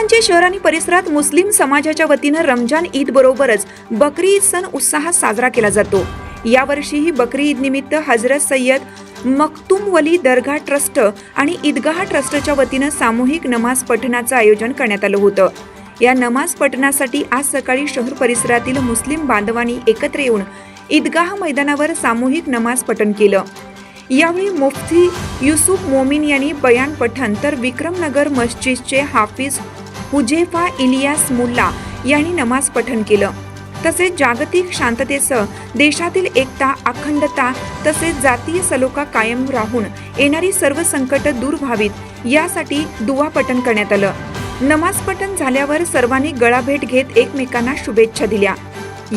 इचलकरंजी शहर आणि परिसरात मुस्लिम समाजाच्या वतीनं रमजान ईद बरोबरच बकरी ईद सण उत्साहात साजरा केला जातो. यावर्षीही बकरी ईद निमित्त हजरत सय्यद मखतूम वली दरगाह ट्रस्ट आणि ईदगाह ट्रस्टच्या वतीनं सामूहिक नमाज पठणाचं आयोजन करण्यात आलं होतं. या नमाज पठणासाठी आज सकाळी शहर परिसरातील मुस्लिम बांधवांनी एकत्र येऊन ईदगाह मैदानावर सामूहिक नमाज पठण केलं. यावेळी मुफ्ती युसुफ मोमीन यांनी बयान पठण तर विक्रमनगर मस्जिदचे हाफिज हुजेफा इलियास मुल्ला यांनी नमाज पठण केलं. तसेच जागतिक शांततेसह देशातील एकता अखंडता तसेच जातीय सलोखा कायम राहून येणारी सर्व संकट दूर व्हावीत यासाठी दुवा पठण करण्यात आलं. नमाज पठण झाल्यावर सर्वांनी गळाभेट घेत एकमेकांना शुभेच्छा दिल्या.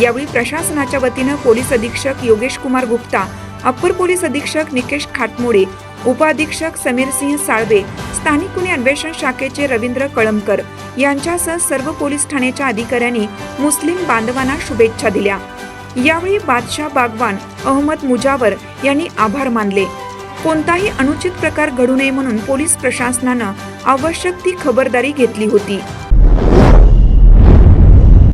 यावेळी प्रशासनाच्या वतीनं पोलीस अधीक्षक योगेश कुमार गुप्ता अप्पर पोलीस अधीक्षक निकेश खाटमोडे उपाधीक्षक समीर सिंह साळवे स्थानिक गुन्हे अन्वेषण शाखेचे रवींद्र कळमकर यांच्यासह सर्व पोलीस ठाण्याच्या अधिकाऱ्यांनी मुस्लिम बांधवांना शुभेच्छा दिल्या. यावेळी बादशाह बागवान अहमद मुजावर यांनी आभार मानले. कोणताही अनुचित प्रकार घडू नये म्हणून पोलीस प्रशासनानं आवश्यक ती खबरदारी घेतली होती.